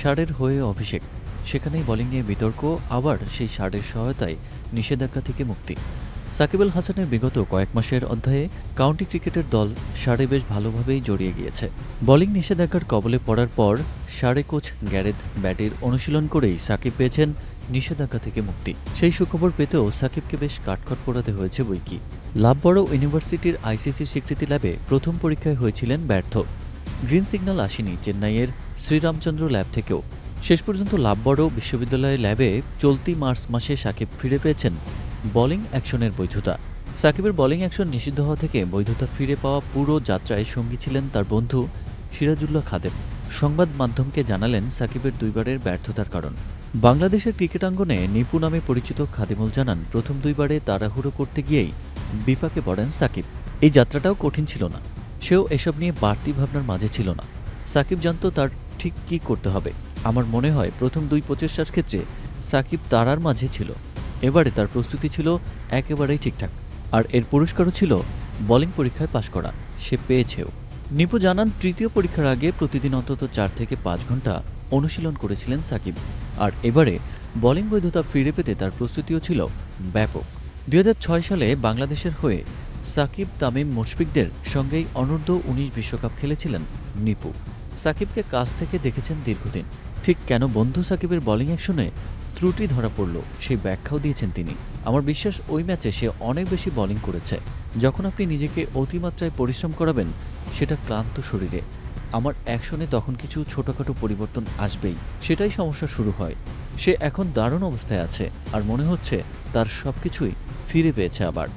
ষাঁড়ের হয়ে অভিষেক। সেখানেই বোলিং নিয়ে বিতর্ক, আবার সেই ষাঁড়ের সহায়তায় নিষেধাজ্ঞা থেকে মুক্তি। সাকিব আল হাসানের বিগত কয়েক মাসের অধ্যায়ে কাউন্টি ক্রিকেটের দল সারে বেশ ভালোভাবেই জড়িয়ে গিয়েছে। বোলিং নিষেধাজ্ঞার কবলে পড়ার পর ষাঁড়ে কোচ গ্যারেথ ব্যাটের অনুশীলন করেই সাকিব পেয়েছেন নিষেধাজ্ঞা থেকে মুক্তি। সেই সুখবর পেতেও সাকিবকে বেশ কাটখট পোড়াতে হয়েছে বইকি লাভবড় ইউনিভার্সিটির আইসিসি স্বীকৃতি ল্যাবে প্রথম পরীক্ষায় হয়েছিলেন ব্যর্থ। গ্রিন সিগন্যাল আসেনি চেন্নাইয়ের শ্রীরামচন্দ্র ল্যাব থেকেও। শেষ পর্যন্ত লাভবড় বিশ্ববিদ্যালয়ের ল্যাবে চলতি মার্চ মাসে সাকিব ফিরে পেয়েছেন বোলিং অ্যাকশনের বৈধতা। সাকিবের বোলিং অ্যাকশন নিষিদ্ধ হওয়া থেকে বৈধতা ফিরে পাওয়া পুরো যাত্রায় সঙ্গী ছিলেন তার বন্ধু সিরাজুল্লাহ খাদেম। সংবাদ মাধ্যমকে জানালেন সাকিবের দুইবারের ব্যর্থতার কারণ। বাংলাদেশের ক্রিকেটাঙ্গনে নিপু নামে পরিচিত খাদিমুল জানান, প্রথম দুইবারে তাড়াহুড়ো করতে গিয়েই বিপাকে পড়েন সাকিব। এই যাত্রাটাও কঠিন ছিল না। সেও এসব নিয়ে বাড়তি ভাবনার মাঝে ছিল না। সাকিব জানতো তার ঠিক কি করতে হবে। আমার মনে হয় প্রথম দুই প্রচেষ্টার ক্ষেত্রে সাকিব তারার মাঝে ছিল। এবারে তার প্রস্তুতি ছিল একেবারেই ঠিকঠাক। আর এর পুরস্কারও ছিল বোলিং পরীক্ষায় পাশ করা। সে পেয়েছেও। নিপু জানান, তৃতীয় পরীক্ষার আগে প্রতিদিন অন্তত চার থেকে পাঁচ ঘণ্টা অনুশীলন করেছিলেন সাকিব। আর এবারে বোলিং বৈধতা ফিরে পেতে তার প্রস্তুতিও ছিল ব্যাপক। দুই হাজার ছয় সালে বাংলাদেশের হয়ে সাকিব, তামিম, মুশফিকদের সঙ্গেই অনূর্ধ্ব উনিশ বিশ্বকাপ খেলেছিলেন নিপু। সাকিবকে কাছ থেকে দেখেছেন দীর্ঘদিন। ঠিক কেন বন্ধু সাকিবের বোলিং অ্যাকশনে ত্রুটি ধরা পড়ল সেই ব্যাখ্যাও দিয়েছেন তিনি। আমার বিশ্বাস ওই ম্যাচে সে অনেক বেশি বোলিং করেছে। যখন আপনি নিজেকে অতিমাত্রায় পরিশ্রম করাবেন, সেটা ক্লান্ত শরীরে। আমার অ্যাকশনে তখন কিছু ছোটখাটো পরিবর্তন আসবেই, সেটাই সমস্যা শুরু হয়। সে এখন দারুণ অবস্থায় আছে, আর মনে হচ্ছে তার সবকিছুই ফিরে পেয়েছে আবার।